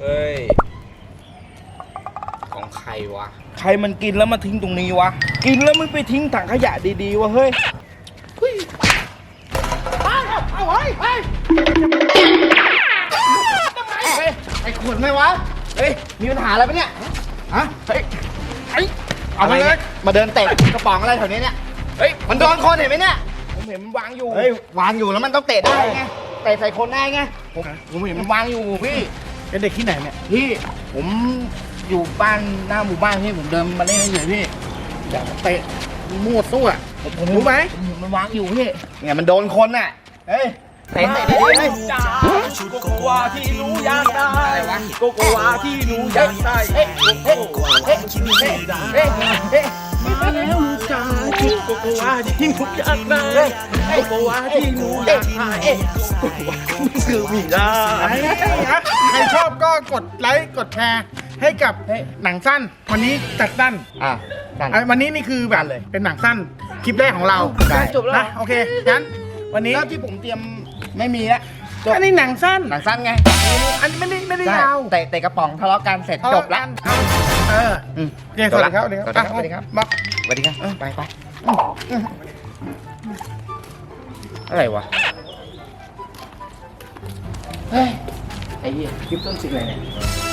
เฮ้ย ของใครวะ ใครมันกินแล้วมาทิ้งตรงนี้วะ กินแล้วมันไปทิ้งถังขยะดีๆวะเฮ้ยไอ้ขวดไหมวะ เฮ้ย มีปัญหาอะไรปะเนี่ย ฮะ เฮ้ยไอ้เอาไปเลยมาเดินเตะกระป๋องอะไรแถวนี้เนี่ย เฮ้ย มันโดนคนเห็นไหมเนี่ย ผมเห็นมันวางอยู่ เฮ้ย วางอยู่แล้วมันต้องเตะได้ไง เตะใส่คนได้ไง ผมผมเห็นมันวางอยู่พี่ เป็นเด็กที่ไหนเนี่ยพี่ผมอยู่บ้านหน้าหมู่บ้านพี่ผมเดินมาเล่นเฉยๆพี่อยากเตะมั่วซั่วผมผมรู้ไหมผมเห็นมันวางอยู่พี่เนี่ยมันโดนคนน่ะเฮ้ยเตะเตะดีๆเฮ้ยจ้าชุดโกโกวาที่หนูอยากได้อะไรวะโกโกวาที่หนูอยากได้เฮ้ยเฮ้ยเฮ้ยเฮ้ยเฮ้ยเฮ้ยมาแล้วลูกจ้าชุดโกโกวาที่หนูอยากได้โกโกวาที่หนูอยากได้โกโกวาคือมีได้ใค รชอบก็กดไลค์กดแชร์ให้กับหนังสั้น วันนี้จัดสั้นอะกันอะวันนี้นี่คือแบบเป็นหนังสั้นคลิปแรกของเราได้ จบแล้วนะโอเคงั้นวันนี้แล้วที่ผมเตรียมไม่มีแล้วอันนี้หนังสั้น หนังสั้นไงอันนี้ไม่ได้ไม่ได้ใช่ยาวเตะเตะกระป๋องทะเลาะกันเสร็จจบละ เอาเอออืมโอเคสวัสดีครับสวัสดีครับสวัสดีครับ อะสวัสดีครับบอกสวัสดีครับไปไปอะไรวะเฮ้ย ไอ้เหี้ยคลิปต้นสิบเลยเนี่ย